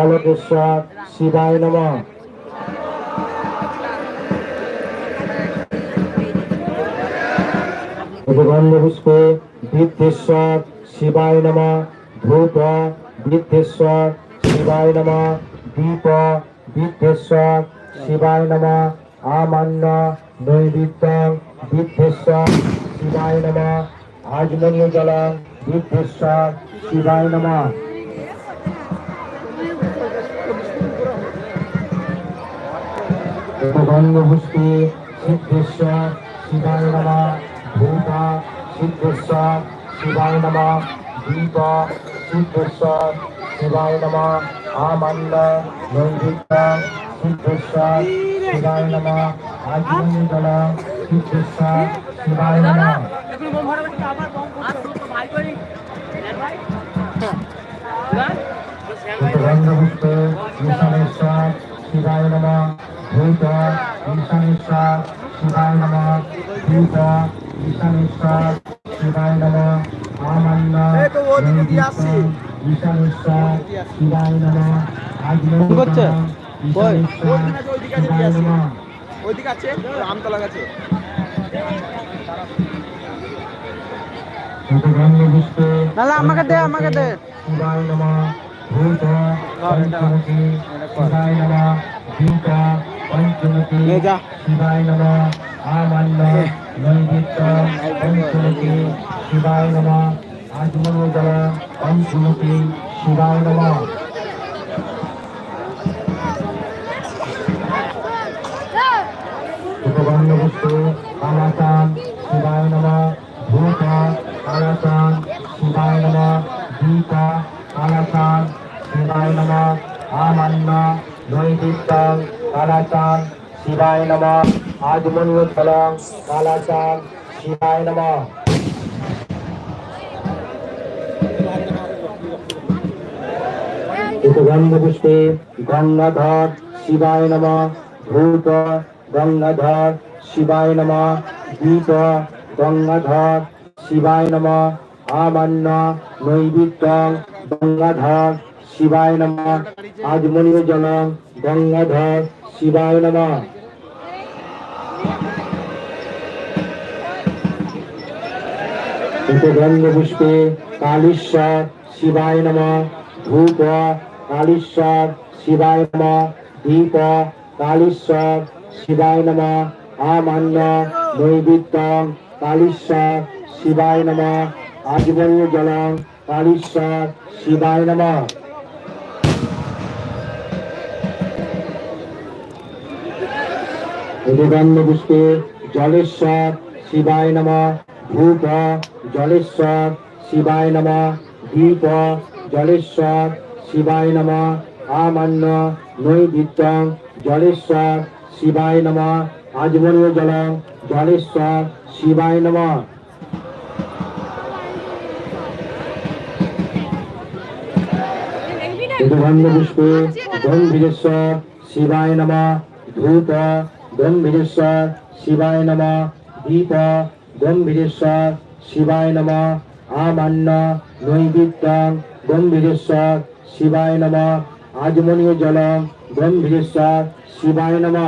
আলোকেশ্বর শিবায় নম। গন্ধ পুষ্পে বৃদ্ধেশ্বর শিবায় নম। ধূপ বৃদ্ধেশ্বর শিবায় নম। দীপ বৃদ্ধেশ্বর শিবায় নম। আমান্য নৈবেদ্য বৃদ্ধেশ্বর শিবায় নম। আজমনীয় জল বৃদ্ধেশ্বর শিবায় নম। গন্ধ পুষ্পে সিদ্ধেশ্বর শিবায় নম ভূত সিদ্ধেশ্বর শিবায় নম দীপ সিদ্ধেশ্বর শিবায় নম আমান্য নৈবেদ্য সিদ্ধেশ্বর শিবায় নম আজমনী জল সিদ্ধেশ্বর শিবায় নম। গন্ধপুষ্পে ঈশানেশ্বর শিবায় নম ভূত ঈশানেশ্বর শিবায় নম দীপ ঈশানেশ্বর শিবায় নম আমান্য ঈশানেশ্বর শিবায় নম ওইদিকে আছে আমতলা গাছে আমাকে দে, আমাকে দে। শিবায় নম ভূত শিবায় নম দীপ পঞ্চমুখী নে যা। শিবায় নম আমান্য নৈবেদ্য পঞ্চমুখী শিবায় নম আজমনী জল পঞ্চমুখী শিবায় নম উপবন্ধ বস্তু কালাচান শিবায় নম ভূত কালাচান শিবায় নম দীপ কালাচান শিবায় নম আমান্য নৈবেদ্য কালাচান শিবায় নম আজমনীয় জলং কালাচান শিবায় নম গন্ধ পুষ্পে গঙ্গাধর শিবায় নম ভূত গঙ্গাধর শিবায় নম দীপ গঙ্গাধর শিবায় নম আমান্য নৈবেদ্য গঙ্গাধর শিবায় নম আজমনীয় জল গঙ্গাধর শিবায় নম। গন্ধ পুষ্পে কালীশ্বর শিবায় নম, ধূপ কালীশ্বর শিবায় নম, দীপ কালীশ্বর শিবায় নম, আমান্য নৈবেদ্য কালীশ্বর শিবায় নম আজমনীয় জল কালীশ্বর শিবায় নম। গন্ধ পুষ্পে জলেশ্বর, শিবায় নম, ধূপ, জলেশ্বর, শিবায় নম দীপ জলেশ্বর, শিবায় নম, আমান্য, নৈবেদ্য, জলেশ্বর, শিবায় নম, আজমনীয় জল, জলেশ্বর, শিবায় নম। পুষ্পে গম্ভীরেশ্বর, শিবায় নম, ধূপ গম্ভীরেশ্বর শিবায় নম। দীপ গম্ভীরেশ্বর শিবায় নম। আমান্য নৈবেদ্য গম্ভীরেশ্বর শিবায় নম। আজমনীয় জল গম্ভীরেশ্বর শিবায় নম।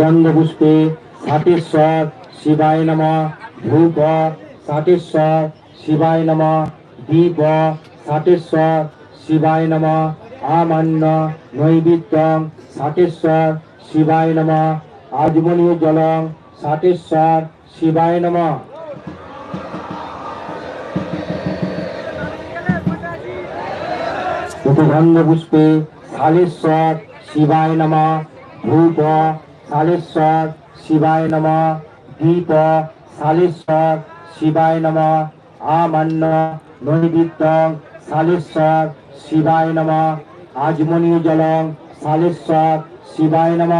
গন্ধ পুষ্পে ষাটেশ্বর শিবায় নম। ধূপ ষাটেশ্বর শিবায় নম। দীপ ষাটেশ্বর শিবায় নম। আমান্য নৈবেদ্য ষাটেশ্বর শিবায় নম। আজমনীয় জলং ষাটেশ্বর শিবায় নম। উপগন্ধ পুষ্পে শালেশ্বর শিবায় নম। ধূপ শালেশ্বর শিবায় নম। দীপ শালেশ্বর শিবায় নম। আমান্য নৈবেদ্য শালেশ্বর শিবায় নম। আজমনি জলং শালেশ্বর শিবায় নম।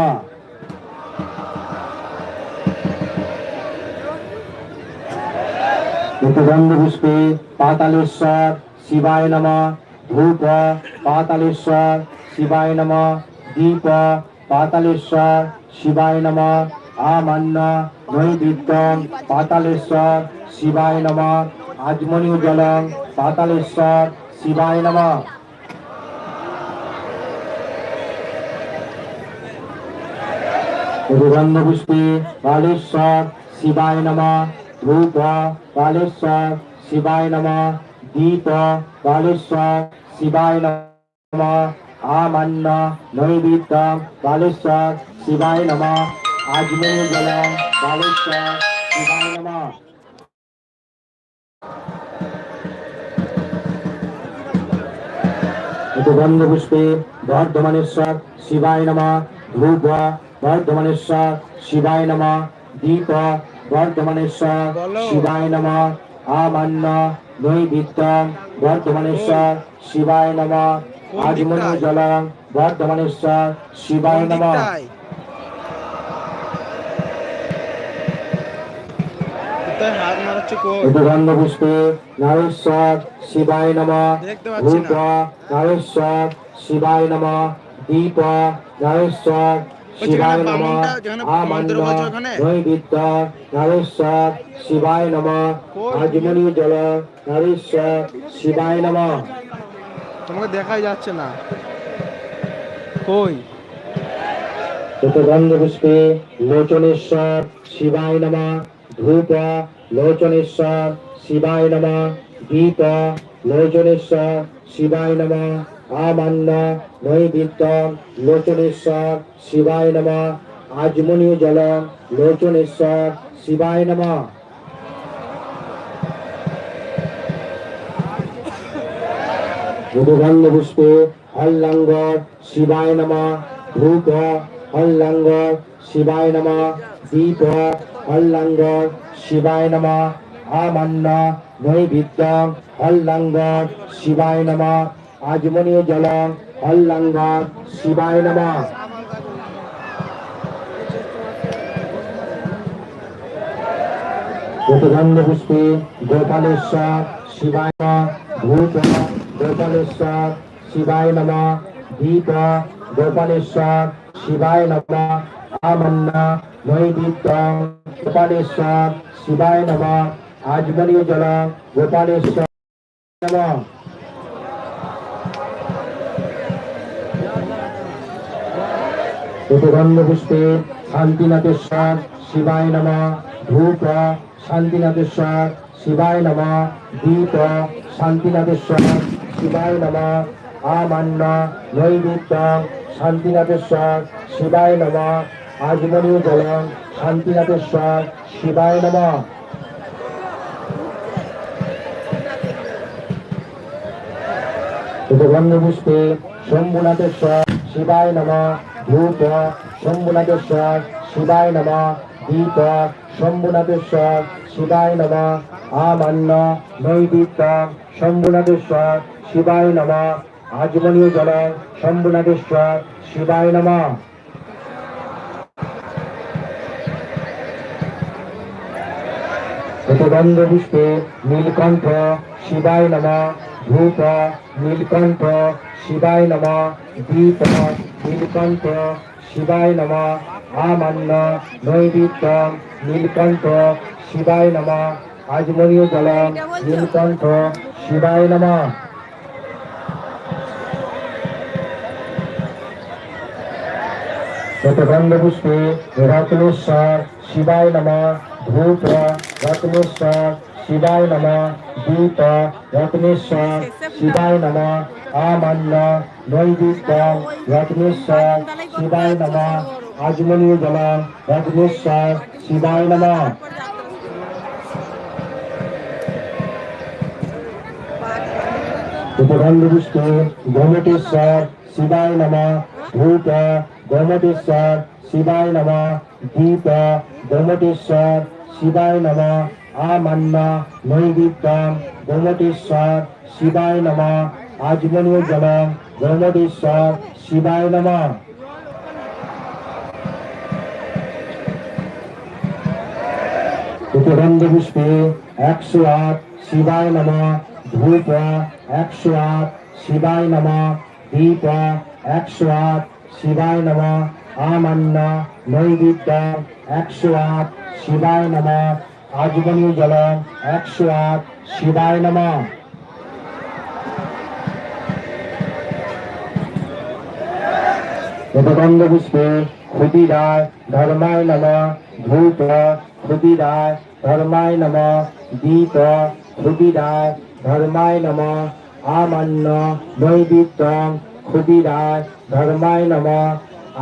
উপগন্ধ পুষ্পে পাতালেশ্বর, শিবায় নম। ধূপ, পাতালেশ্বর, শিবায় নম। দীপ, পাতালেশ্বর, শিবায় নম। আমান্য নৈবেদ্য, পাতালেশ্বর, শিবায় নম। আজমনি জলং, পাতালেশ্বর শিবায় নম গন্ধ পুষ্পে কালেশ্বর শিবায় নম ধূপ কালেশ্বর শিবায় নম দীপ কালেশ্বর শিবায় নম আমান্য নৈবেদ্য কালেশ্বর শিবায় নম আজমনি জলং কালেশ্বর শিবায় নম গন্ধ পুষ্পে বর্ধমানেশ্বর শিবায় নমা ধূপ বর্ধমানেশ্বর শিবায় নমা দীপ বর্ধমানেশ্বর শিবায় নমা আমান্য নৈবেদ্য বর্ধমানেশ্বর শিবায় নমা আজমন জলং বর্ধমানেশ্বর শিবায় নম। গন্ধ পুষ্পে নারেশ্বর শিবায় নম। না। নারেশ্বর শিবায় নম। দীপ নারেশ্বর শিবায় নম। ওখানে? নৈবেদ্য নারেশ্বর শিবায় নম? আজমনি জল নারেশ্বর শিবায় নম। তোমাকে দেখাই যাচ্ছে না। কই? গন্ধ পুষ্পে লোচনেশ্বর শিবায় নম। ধূপ লোচনেশ্বর শিবায় নম। দীপ লোচনেশ্বর শিবায় নম। আমান্য নৈবেদ্য লোচনেশ্বর শিবায় নম। আজমনীয় জল লোচনেশ্বর শিবায় নম। গন্ধ পুষ্পে হল্লাঙ্গর শিবায় নম। ধূপ হল্লাঙ্গর শিবায় নম। দীপ হল্লাঙ্গর, শিবায় নম আমান্য নৈবেদ্য, হল্লাঙ্গর, শিবায় নম আজমনীয় জল, হল্লাঙ্গর, শিবায় নম। গন্ধ পুষ্পে গোপালেশ্বর, শিবায় ভূত গোপালেশ্বর, শিবায় নম দীপ গোপালেশ্বর, শিবায় নম আমান্য নৈবেদ্য গোপালেশ্বর শিবায় নম। আজমনীয় জল, গোপালেশ্বর নম। গন্ধ পুষ্পে শান্তিনাথেশ্বর শিবায় নম। ধূপ শান্তিনাথেশ্বর শিবায় নম। দীপ শান্তিনাথেশ্বর শিবায় নম। আমান্য নৈবেদ্য শান্তিনাথেশ্বর শিবায় নম আজমনীয় জল শান্তিনাথেশ্বর শিবায় নম। গন্ধ পুষ্পে শম্ভুনাথেশ্বর শিবায় নম। ধূপ শম্ভুনাথেশ্বর শিবায় নম। দীপ শম্ভুনাথেশ্বর শিবায় নম। আমান্য নৈবেদ্য শম্ভুনাথেশ্বর শিবায় নম। আজমনীয় জল শম্ভুনাথেশ্বর শিবায় নম। গন্ধ পুষ্পে নীলকণ্ঠ শিবায় নম ধূপ নীলকণ্ঠ শিবায় নম দীপ নীলকণ্ঠ শিবায় নম আমান্য নৈবেদ্য নীলকণ্ঠ শিবায় নম আজমনীয় জল নীলকণ্ঠ শিবায় নম গন্ধ পুষ্পে রত্নেশ্বর শিবায় নম ধূপ রত্নেশ্বর শিবায় নম দীপ রত্নেশ্বর শিবায় নম আমান্য নৈবেদ্য রত্নেশ্বর শিবায় নম আজমনীয় জল রত্নেশ্বর শিবায় নম উপগন্ধ পুষ্পে গোমটেশ্বর শিবায় নম ধূপ গোমটেশ্বর শিবায় নম দীপ গোমটেশ্বর শিবায় নম। আমান্য নৈবেদ্য গোমটেশ্বর শিবায় নম। আজমনীয় জল গোমটেশ্বর শিবায় নম। উপগন্ধ পুষ্পে একশো আট শিবায় নম। ধূপ একশো আট শিবায় নম। দীপ একশো আট শিবায় নম। আমান্য নৈবেদ্য একশো আট শিবায় নম। আজমনীয় জলম একশো আট, শিবায় নমঃ। উপগন্ধ পুষ্পে ক্ষুদি রায় ধর্মায় নম। ধূপ ক্ষুদি রায় ধর্মায় নম। দীপ ক্ষুদি রায় ধর্মায় নম। আমান্য নৈবিদ্যম ক্ষুদি রায় ধর্মায় নম।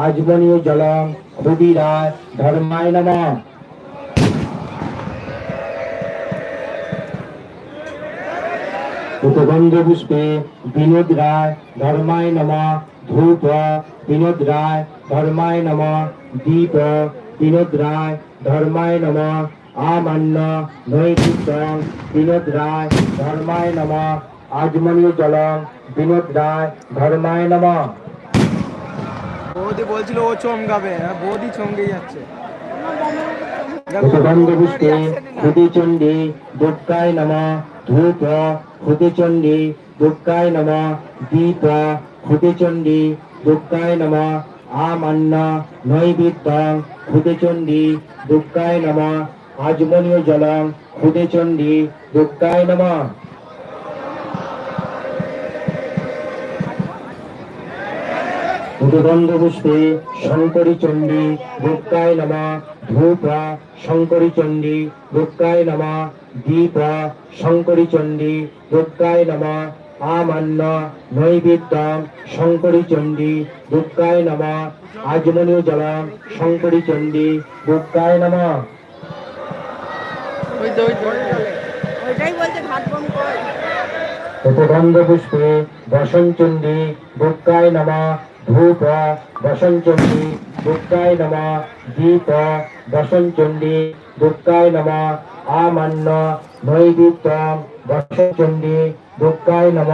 আজমনীয় জলং ক্ষুদি রায় ধর্মায় নম। উপগন্ধ পুষ্পে বিনোদ রায় ধর্মায় নম ধূপ বিনোদ রায় ধর্মায় নম দীপ বিনোদ রায় ধর্মায় নম আমান্য নৈবিদ্যং বিনোদ রায় ধর্মায় নম আজমনীয় জলম বিনোদ রায় ধর্মায় নম। বৌদি বলছিল ও চমকাবে বৌদি চমকে যাচ্ছে। উপগন্ধ পুষ্পে ক্ষুদিচণ্ডী দুর্গায় নম ধূপ হুতিচণ্ডী দুর্গায় নম দীপ হুতিচণ্ডী দুর্গায় নম আমান্ন নৈবিদ্যং হুতিচণ্ডী দুর্গায় নম আজমনীয় জলং হুতিচণ্ডী দুর্গায় নম। উদগন্ধ পুষ্পে শঙ্করী চণ্ডী দুর্গায় নম ধূপ শঙ্করী চণ্ডী দুর্গায় নম দীপ শঙ্করী চণ্ডী দুর্গায় নম আমান্য নৈবেদ্যম শঙ্করী চণ্ডী দুর্গায় নম আজমনীয় জলম শঙ্করী চণ্ডী দুর্গায় নম উপগন্ধ পুষ্পে বসনচণ্ডী দুর্গায় নম ধূপ বসনচণ্ডী দুর্গায় নম, দীপ বসনচণ্ডী দুর্গায় নম আমান্য নৈবিদ্যম বসনচণ্ডী দুর্গায় নম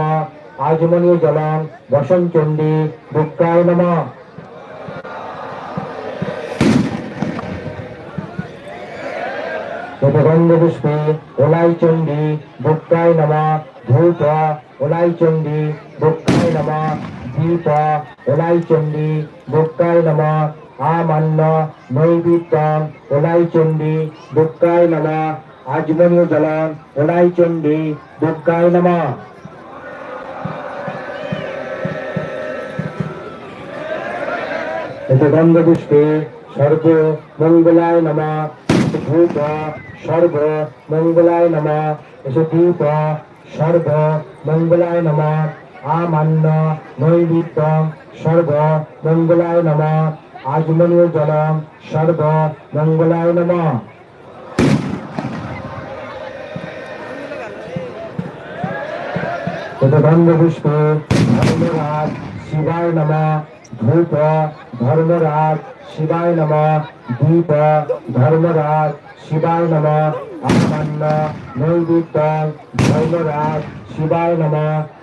আজমনীয় জলম বসনচণ্ডী দুর্গায় নম। উপগন্ধ পুষ্পে ওলাই চণ্ডী দুর্গায় নম ধূপ ওলাই চণ্ডী দুর্গায় নম। দীপ ওলাই চণ্ডী দুর্গায় নম আমান্য নৈবিদ্যম ওলাই চণ্ডী দুর্গায় নম আজমনীয় জলম ওলাই চণ্ডী দুর্গায় নম। উপগন্ধ পুষ্পে সর্ব মঙ্গলায় নম ধূপ সর্ব মঙ্গলায় নম দীপ সর্ব মঙ্গলায় নম। আমান্য নৈবিদ্য, সর্ব মঙ্গলায় নম। আজমনীয় জলম সর্ব মঙ্গলায় নম। উপগন্ধ পুষ্পে ধর্মরাজ শিবায় নম। ধূপ ধর্মরাজ শিবায় নম। দীপ ধর্মরাজ শিবায় নম। আমান্য নৈবিদ্য ধর্মরাজ শিবায় নম।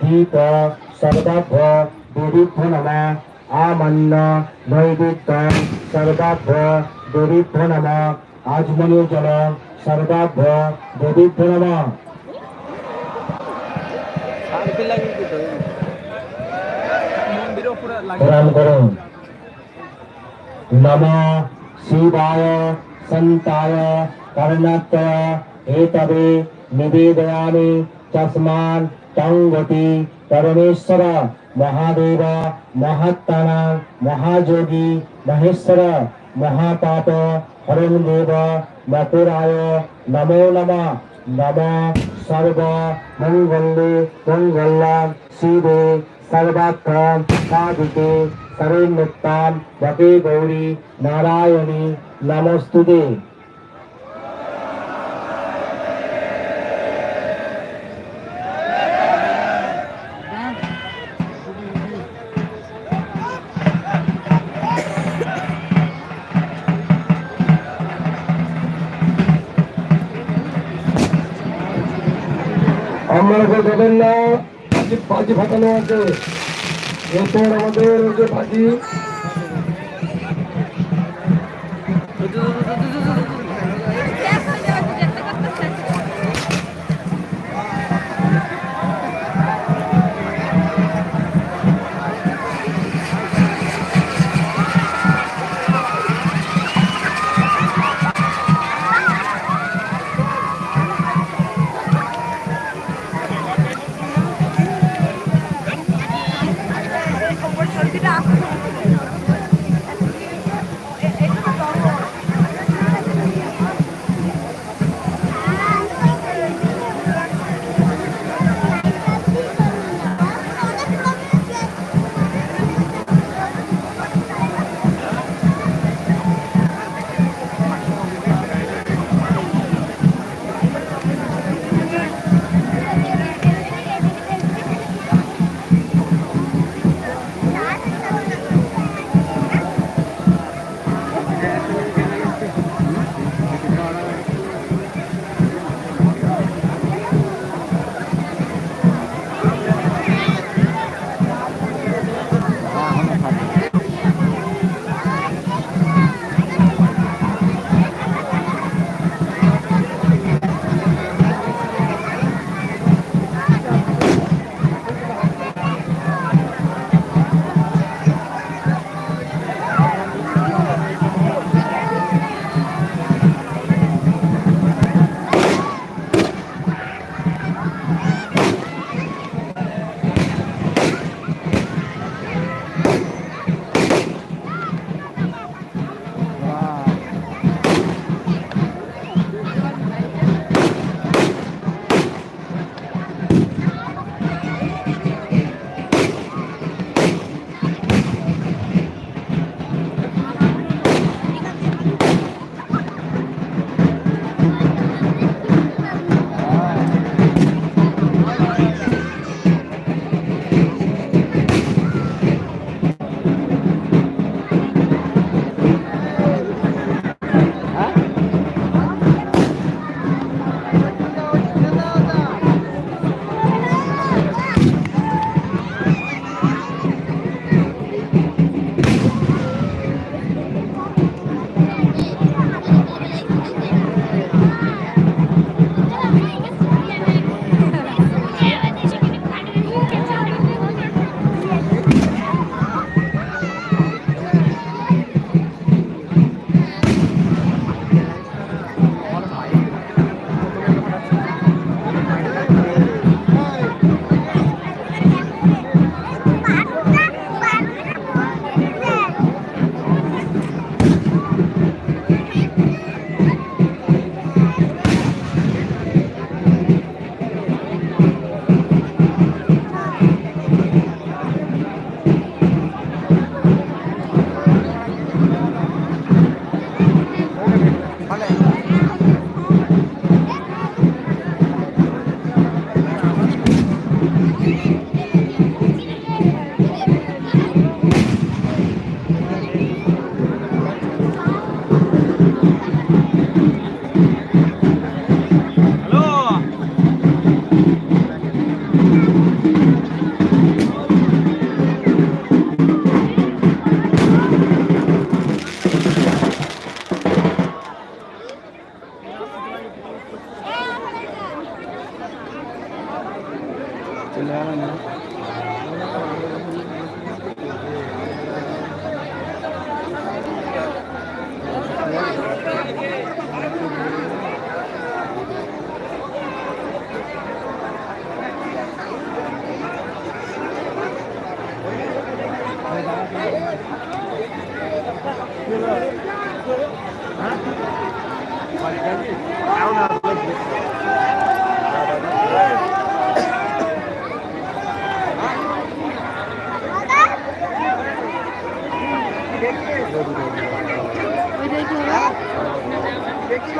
দীপ সর্বাভ্য দেবীভ্য নম আমান্য নৈবেদ্য সর্বাভ্য দেবীভ্য নম আজমনীয় জল সর্বাভ্য দেবীভ্য নম শান্তি লাগে কি তো মন্দির উপরে লাগে প্রণাম করুন। নম শিবায় সন্তায় কর্ণত্বয় এতবে নিবেদয়ামি তস্মান তঙ্গতি পরমেশ্বর মহাদেব মহাত্মনা মহাযোগী মহেশ্বর মহাপাপ হরণ দেব মথুরায় নমো নম নম সর্ব মঙ্গলে মঙ্গলম শিবে সর্বাত্র करीमुक्तां वके गौरी नारायणी नमस्तु दे আমরা দেবেন না পাঁচ ফাটানো আছে আমাদের যে বাজি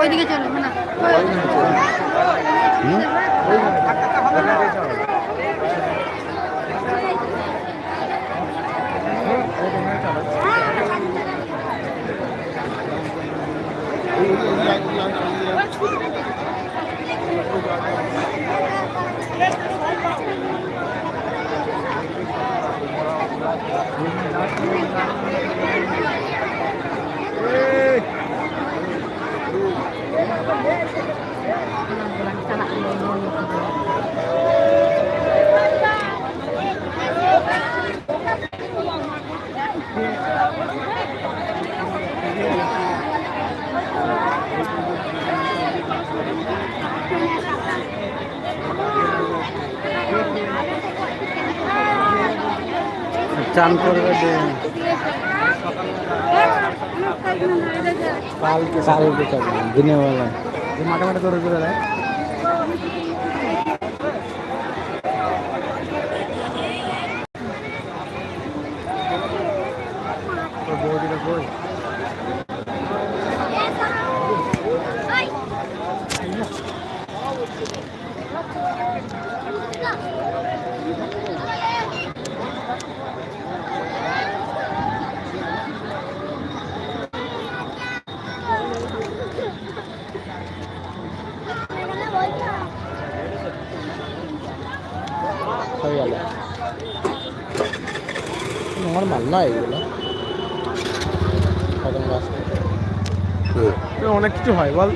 ওইদিকে চলো না। চান করবে কালকে কালকে চান বেলা মাঠে মাঠে তোর করে দেয় বৌদিটা কই হয়ে গেল নয় এগুলো। কদম গাছ। অনেক কিছু হয় বল।